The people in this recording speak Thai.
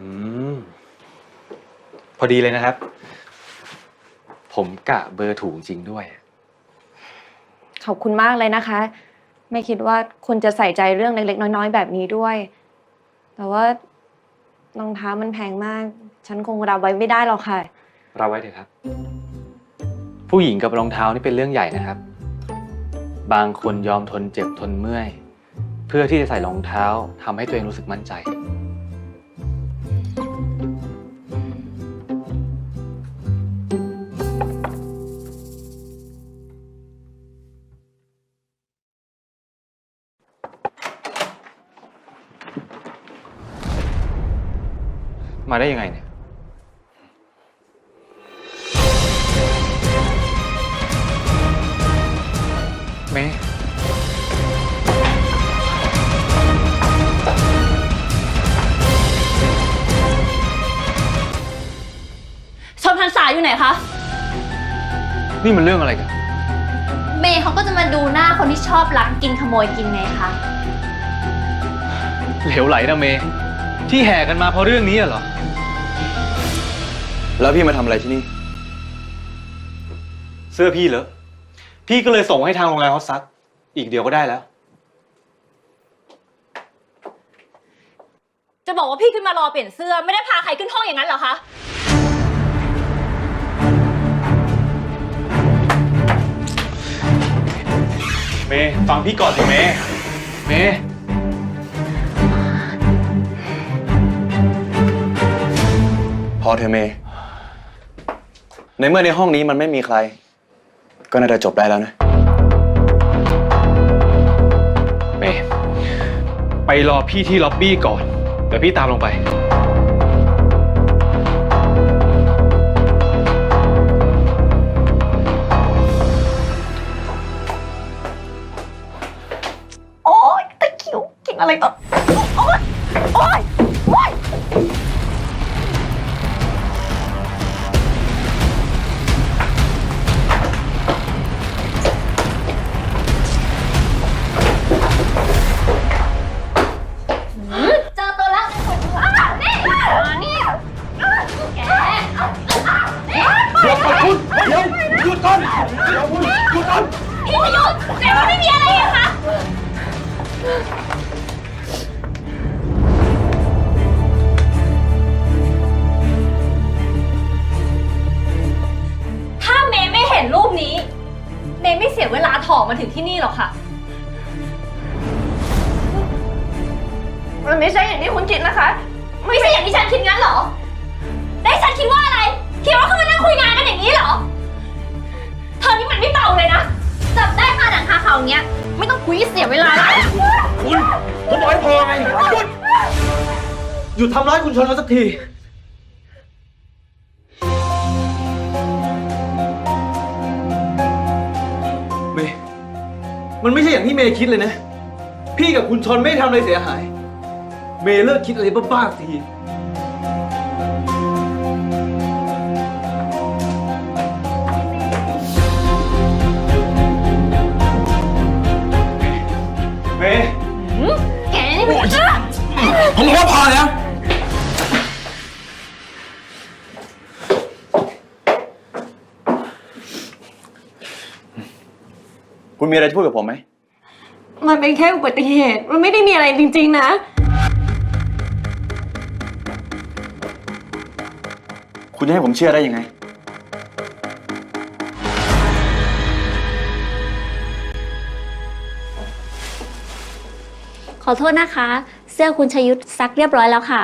อืม พอดีเลยนะครับ ผมกะเบอร์ถูกจริงด้วย ขอบคุณมากเลยนะคะ ไม่คิดว่าคุณจะใส่ใจเรื่องเล็ก ๆ น้อย ๆ แบบนี้ด้วย แต่ว่ารองเท้ามันแพงมาก ฉันคงรับไว้ไม่ได้หรอกค่ะ เราไว้เถอะครับ ผู้หญิงกับรองเท้านี่เป็นเรื่องใหญ่นะครับ บางคนยอมทนเจ็บทนเมื่อย เพื่อที่จะใส่รองเท้าทำให้ตัวเองรู้สึกมั่นใจ มาได้ยังไงเนี่ย เมย์ชมพันษาอยู่ไหนคะ นี่มันเรื่องอะไรกัน เมย์เขาก็จะมาดูหน้าคนที่ชอบลักกินขโมยกินไงคะ เหลวไหลนะเมย์ ที่แห่กันมาเพราะเรื่องนี้เหรอ แล้วพี่มาทำอะไรที่นี่ เสื้อพี่เหรอ พี่ก็เลยส่งให้ทางโรงงานเขาซัก อีกเดียวก็ได้แล้ว จะบอกว่าพี่ขึ้นมารอเปลี่ยนเสื้อไม่ได้พาใครขึ้นห้องอย่างนั้นเหรอคะ เมย์ฟังพี่ก่อนสิเมย์ เธอะเมย์ในเมื่อในห้องนี้มันไม่มีใคร ก็น่าจะจบได้แล้วนะ เมย์ไปรอพี่ที่ล็อบบี้ก่อน เดี๋ยวพี่ตามลงไป โอ๊ยตะคริวเก่งอะไรต่อโอ๊ยโอ๊ยโอ๊ย คุณเดี๋ยวหยุดก่อนเดี๋ยวคุณหยุดก่อนพี่พยุทธ์แต่ว่าไม่มีอะไรอะคะถ้าเมย์ไม่เห็นรูปนี้ เมย์ไม่เสียเวลาถอมาถึงที่นี่หรอกค่ะ มันไม่ใช่อย่างที่คุณคิดนะคะ ไม่ใช่อย่างที่ฉันคิดงั้นเหรอได้ฉันคิดว่าอะไร คิดว่าเขามานั่งคุยงานกันอย่างนี้เหรอ เธอนี่มันไม่เบาเลยนะ จับได้คาหนังคาเขาอย่างเงี้ย ไม่ต้องคุยเสียเวลาแล้วคุณผมบอกให้พอไงหยุดหยุดทำร้ายคุณชนเขาสักที เมย์มันไม่ใช่อย่างที่เมย์คิดเลยนะ พี่กับคุณชนไม่ทำอะไรเสียหาย เมย์เลิกคิดอะไรบ้าๆสักที คุณมีอะไรจะพูดกับผมไหม มันเป็นแค่อุบัติเหตุ มันไม่ได้มีอะไรจริง ๆ นะ คุณจะให้ผมเชื่อได้ยังไง ขอโทษนะคะ เสื้อคุณชยุทธซักเรียบร้อยแล้วค่ะ